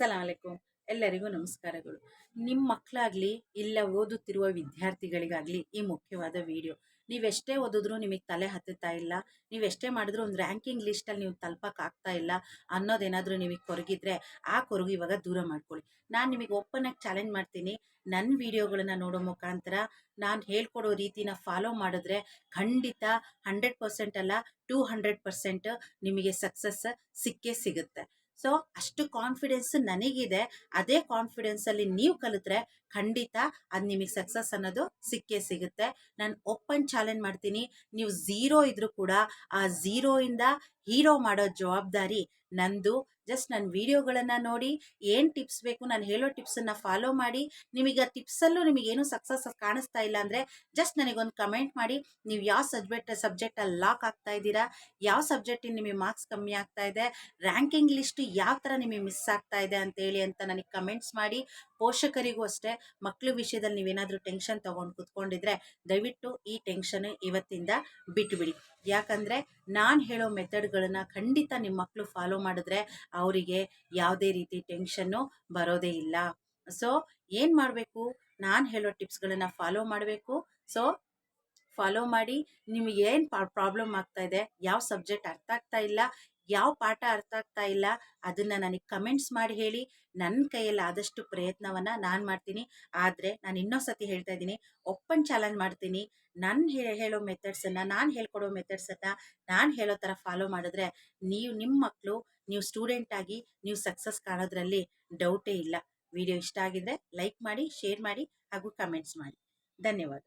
ಸಲಾಮ್ ಅಲೈಕುಮ್ ಎಲ್ಲರಿಗೂ ನಮಸ್ಕಾರಗಳು. ನಿಮ್ಮ ಮಕ್ಕಳಾಗಲಿ ಇಲ್ಲ ಓದುತ್ತಿರುವ ವಿದ್ಯಾರ್ಥಿಗಳಿಗಾಗಲಿ ಈ ಮುಖ್ಯವಾದ ವಿಡಿಯೋ. ನೀವೆಷ್ಟೇ ಓದಿದ್ರು ನಿಮಗೆ ತಲೆ ಹತ್ತುತ್ತಾ ಇಲ್ಲ, ನೀವೆಷ್ಟೇ ಮಾಡಿದ್ರು ಒಂದು ರ್ಯಾಂಕಿಂಗ್ ಲಿಸ್ಟಲ್ಲಿ ನೀವು ತಲುಪಕ್ಕೆ ಆಗ್ತಾ ಇಲ್ಲ ಅನ್ನೋದೇನಾದರೂ ನಿಮಗೆ ಕೊರಗಿದ್ರೆ ಆ ಕೊರಗು ಇವಾಗ ದೂರ ಮಾಡ್ಕೊಳ್ಳಿ. ನಾನು ನಿಮಗೆ ಓಪನ್ನಾಗಿ ಚಾಲೆಂಜ್ ಮಾಡ್ತೀನಿ. ನನ್ನ ವಿಡಿಯೋಗಳನ್ನ ನೋಡೋ ಮುಖಾಂತರ ನಾನು ಹೇಳ್ಕೊಡೋ ರೀತಿನ ಫಾಲೋ ಮಾಡಿದ್ರೆ ಖಂಡಿತ ಹಂಡ್ರೆಡ್ ಪರ್ಸೆಂಟ್ ಅಲ್ಲ ಟೂ ಹಂಡ್ರೆಡ್ ಪರ್ಸೆಂಟ್ ನಿಮಗೆ ಸಕ್ಸಸ್ ಸಿಕ್ಕೇ ಸಿಗುತ್ತೆ. ಸೊ ಅಷ್ಟು ಕಾನ್ಫಿಡೆನ್ಸ್ ನನಗಿದೆ. ಅದೇ ಕಾನ್ಫಿಡೆನ್ಸಲ್ಲಿ ನೀವು ಕಲಿತ್ರೆ ಖಂಡಿತ ಅದು ನಿಮಗೆ ಸಕ್ಸಸ್ ಅನ್ನೋದು ಸಿಕ್ಕೇ ಸಿಗುತ್ತೆ. ನಾನು ಓಪನ್ ಚಾಲೆಂಜ್ ಮಾಡ್ತೀನಿ. ನೀವು ಝೀರೋ ಇದ್ರೂ ಕೂಡ ಆ ಝೀರೋಯಿಂದ ಹೀರೋ ಮಾಡೋ ಜವಾಬ್ದಾರಿ ನಂದು. ಜಸ್ಟ್ ನನ್ನ ವಿಡಿಯೋಗಳನ್ನು ನೋಡಿ, ಏನು ಟಿಪ್ಸ್ ಬೇಕು ನಾನು ಹೇಳೋ ಟಿಪ್ಸನ್ನು ಫಾಲೋ ಮಾಡಿ, ನಿಮಗೆ ಟಿಪ್ಸಲ್ಲೂ ನಿಮಗೇನು ಸಕ್ಸಸ್ ಕಾಣಿಸ್ತಾ ಇಲ್ಲ ಅಂದರೆ ಜಸ್ಟ್ ನನಗೊಂದು ಕಮೆಂಟ್ ಮಾಡಿ, ನೀವು ಯಾವ ಸಬ್ಜೆಕ್ಟ್ ಸಬ್ಜೆಕ್ಟಲ್ಲಿ ಲಾಕ್ ಆಗ್ತಾ ಇದ್ದೀರಾ, ಯಾವ ಸಬ್ಜೆಕ್ಟಿಗೆ ನಿಮಗೆ ಮಾರ್ಕ್ಸ್ ಕಮ್ಮಿ ಆಗ್ತಾ ಇದೆ ರ್ಯಾಂಕಿಂಗ್ ಲಿಸ್ಟ್ ಯಾವ ಥರ ನಿಮಗೆ ಮಿಸ್ ಆಗ್ತಾ ಇದೆ ಅಂತೇಳಿ ಅಂತ ನನಗೆ ಕಮೆಂಟ್ಸ್ ಮಾಡಿ. ಪೋಷಕರಿಗೂ ಅಷ್ಟೇ ಮಕ್ಕಳ ವಿಷಯದಲ್ಲಿ ನೀವೇನಾದರೂ ಟೆನ್ಷನ್ ತೊಗೊಂಡು ಕೂತ್ಕೊಂಡಿದ್ರೆ ದಯವಿಟ್ಟು ಈ ಟೆನ್ಷನ್ ಇವತ್ತಿಂದ ಬಿಟ್ಟುಬಿಡಿ ಯಾಕಂದರೆ ನಾನು ಹೇಳೋ ಮೆಥಡ್ಗಳನ್ನು ಖಂಡಿತ ನಿಮ್ಮ ಮಕ್ಕಳು ಫಾಲೋ ಮಾಡಿದ್ರೆ ಅವರಿಗೆ ಯಾವುದೇ ರೀತಿ ಟೆನ್ಷನ್ನು ಬರೋದೇ ಇಲ್ಲ. ಸೊ ಏನು ಮಾಡಬೇಕು? ನಾನು ಹೇಳೋ ಟಿಪ್ಸ್ಗಳನ್ನು ಫಾಲೋ ಮಾಡಬೇಕು. ಸೊ ಫಾಲೋ ಮಾಡಿ ನಿಮಗೆ ಏನು ಪ್ರಾಬ್ಲಮ್ ಆಗ್ತಾ ಇದೆ? ಯಾವ ಸಬ್ಜೆಕ್ಟ್ ಅರ್ಥ ಆಗ್ತಾ ಇಲ್ಲ? ಯಾವ ಪಾಠ ಅರ್ಥ ಆಗ್ತಾ ಇಲ್ಲ, ಅದನ್ನು ನನಗೆ ಕಮೆಂಟ್ಸ್ ಮಾಡಿ ಹೇಳಿ. ನನ್ನ ಕೈಯಲ್ಲಿ ಆದಷ್ಟು ಪ್ರಯತ್ನವನ್ನು ನಾನು ಮಾಡ್ತೀನಿ. ಆದರೆ ನಾನು ಇನ್ನೊಂದು ಸತಿ ಹೇಳ್ತಾ ಇದ್ದೀನಿ ಓಪನ್ ಚಾಲೆಂಜ್ ಮಾಡ್ತೀನಿ. ನನ್ನ ಹೇಳೋ ಮೆಥಡ್ಸನ್ನು ನಾನು ಹೇಳ್ಕೊಡೋ ಮೆಥಡ್ಸನ್ನು ನಾನು ಹೇಳೋ ಥರ ಫಾಲೋ ಮಾಡಿದ್ರೆ ನೀವು ನಿಮ್ಮ ಮಕ್ಕಳು ನೀವು ಸ್ಟೂಡೆಂಟ್ ಆಗಿ ನೀವು ಸಕ್ಸಸ್ ಕಾಣೋದ್ರಲ್ಲಿ ಡೌಟೇ ಇಲ್ಲ. ವಿಡಿಯೋ ಇಷ್ಟ ಆಗಿದ್ರೆ ಲೈಕ್ ಮಾಡಿ ಶೇರ್ ಮಾಡಿ ಹಾಗೂ ಕಮೆಂಟ್ಸ್ ಮಾಡಿ. ಧನ್ಯವಾದ.